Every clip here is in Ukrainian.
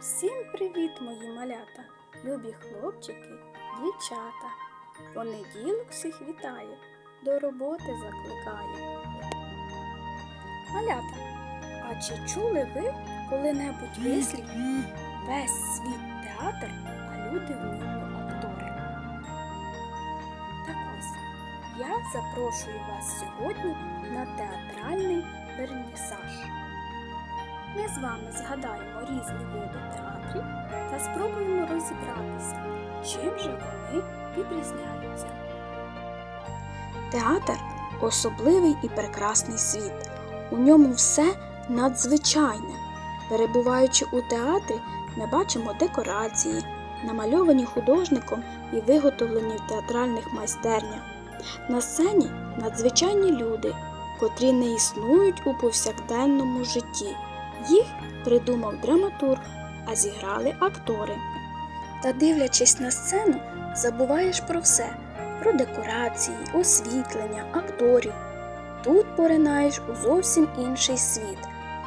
Всім привіт, мої малята, любі хлопчики, дівчата. Понеділок всіх вітає, до роботи закликає. Малята, а чи чули ви коли-небудь вислів весь світ театр, а люди в ньому актори? Так ось, я запрошую вас сьогодні на театральний вернісаж. Ми з вами згадаємо різні види театрів та спробуємо розібратися, чим же вони відрізняються. Театр особливий і прекрасний світ. У ньому все надзвичайне. Перебуваючи у театрі, ми бачимо декорації, намальовані художником і виготовлені в театральних майстернях. На сцені надзвичайні люди, котрі не існують у повсякденному житті. Їх придумав драматург, а зіграли актори. Та дивлячись на сцену, забуваєш про все: про декорації, освітлення, акторів. Тут поринаєш у зовсім інший світ,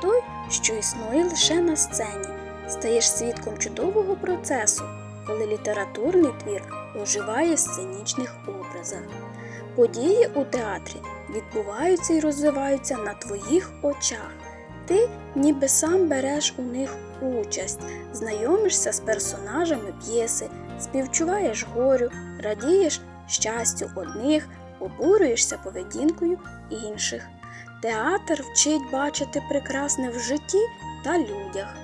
той, що існує лише на сцені. Стаєш свідком чудового процесу, коли літературний твір оживає в сценічних образах. Події у театрі відбуваються і розвиваються на твоїх очах. Ти ніби сам береш у них участь, знайомишся з персонажами п'єси, співчуваєш горю, радієш щастю одних, обурюєшся поведінкою інших. Театр вчить бачити прекрасне в житті та людях.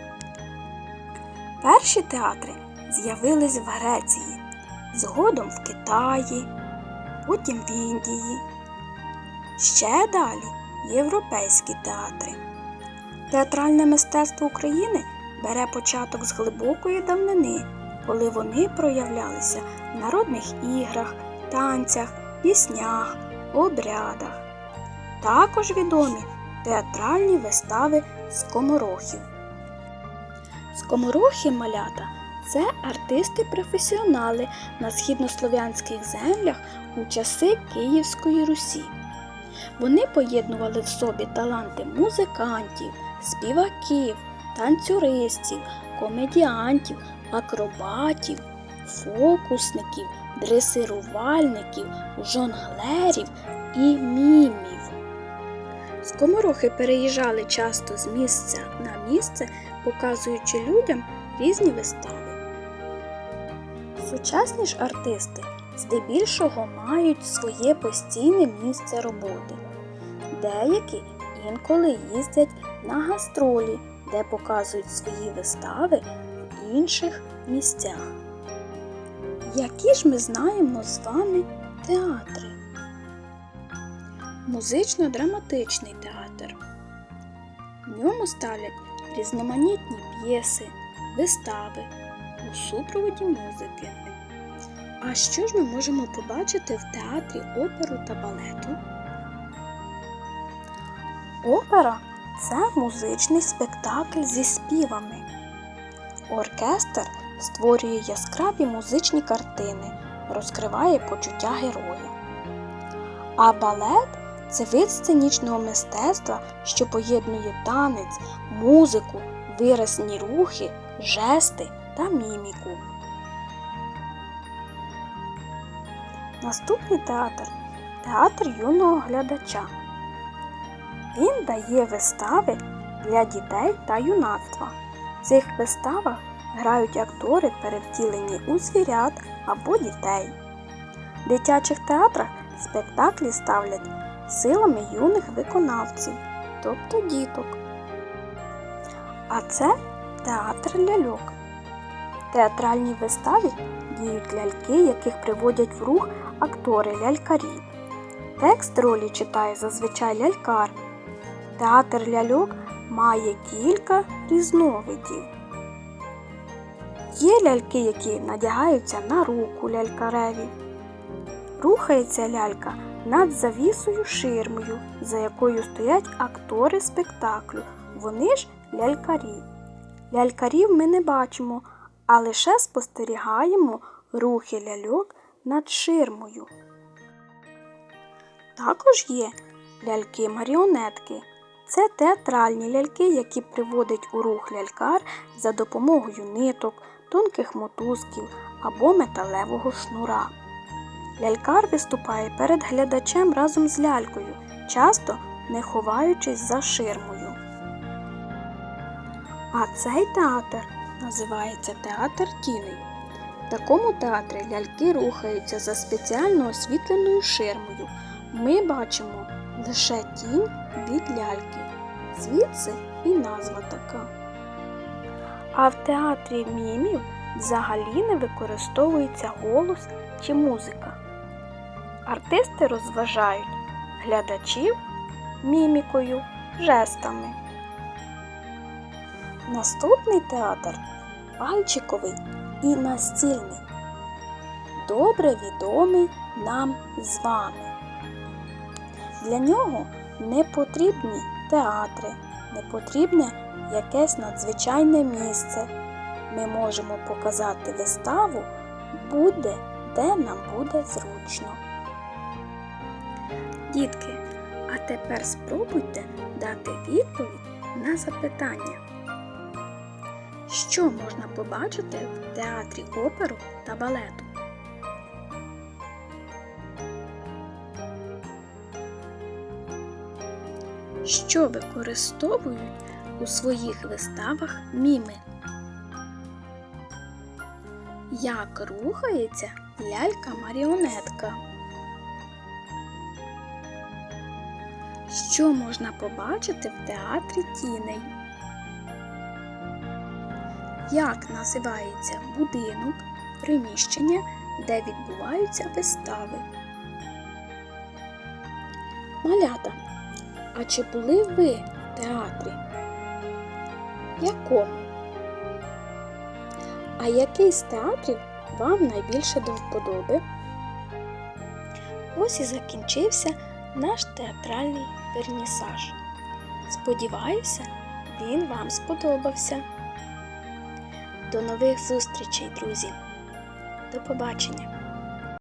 Перші театри з'явились в Греції, згодом в Китаї, потім в Індії. Ще далі європейські театри. Театральне мистецтво України бере початок з глибокої давнини, коли вони проявлялися в народних іграх, танцях, піснях, обрядах. Також відомі театральні вистави скоморохів. Скоморохи малята це артисти-професіонали на східнослов'янських землях у часи Київської Русі. Вони поєднували в собі таланти музикантів, співаків, танцюристів, комедіантів, акробатів, фокусників, дресирувальників, жонглерів і мімів. Скоморохи переїжджали часто з місця на місце, показуючи людям різні вистави. Сучасні ж артисти здебільшого мають своє постійне місце роботи. Деякі інколи їздять на гастролі, де показують свої вистави в інших місцях. Які ж ми знаємо з вами театри? Музично-драматичний театр. В ньому ставлять різноманітні п'єси, вистави у супроводі музики. А що ж ми можемо побачити в театрі оперу та балету? Опера це музичний спектакль зі співами. Оркестр створює яскраві музичні картини, розкриває почуття героя. А балет це вид сценічного мистецтва, що поєднує танець, музику, виразні рухи, жести та міміку. Наступний театр театр юного глядача. Він дає вистави для дітей та юнацтва. В цих виставах грають актори, перевтілені у звірят або дітей. В дитячих театрах спектаклі ставлять силами юних виконавців, тобто діток. А це театр ляльок. В театральній виставі діють ляльки, яких приводять в рух актори лялькарі. Текст ролі читає зазвичай лялькар. Театр ляльок має кілька різновидів. Є ляльки, які надягаються на руку лялькареві. Рухається лялька над завісою ширмою, за якою стоять актори спектаклю. Вони ж лялькарі. Лялькарів ми не бачимо, а лише спостерігаємо рухи ляльок над ширмою. Також є ляльки-маріонетки. Це театральні ляльки, які приводить у рух лялькар за допомогою ниток, тонких мотузків або металевого шнура. Лялькар виступає перед глядачем разом з лялькою, часто не ховаючись за ширмою. А цей театр називається театр тіней. В такому театрі ляльки рухаються за спеціально освітленою ширмою. Ми бачимо лише тінь від ляльки. Звідси і назва така. А в театрі мімів взагалі не використовується голос чи музика. Артисти розважають глядачів мімікою, жестами. Наступний театр пальчиковий і настільний. Добре відомий нам з вами. Для нього не потрібні театри, не потрібне якесь надзвичайне місце. Ми можемо показати виставу буде, де нам буде зручно. Дітки, а тепер спробуйте дати відповідь на запитання. Що можна побачити в театрі оперу та балету? Що використовують у своїх виставах міми? Як рухається лялька-маріонетка? Що можна побачити в театрі тіней? Як називається будинок, приміщення, де відбуваються вистави? Малята, а чи були ви в театрі? Якому? А який з театрів вам найбільше до вподоби? Ось і закінчився наш театральний вернісаж. Сподіваюся, він вам сподобався. До нових зустрічей, друзі! До побачення!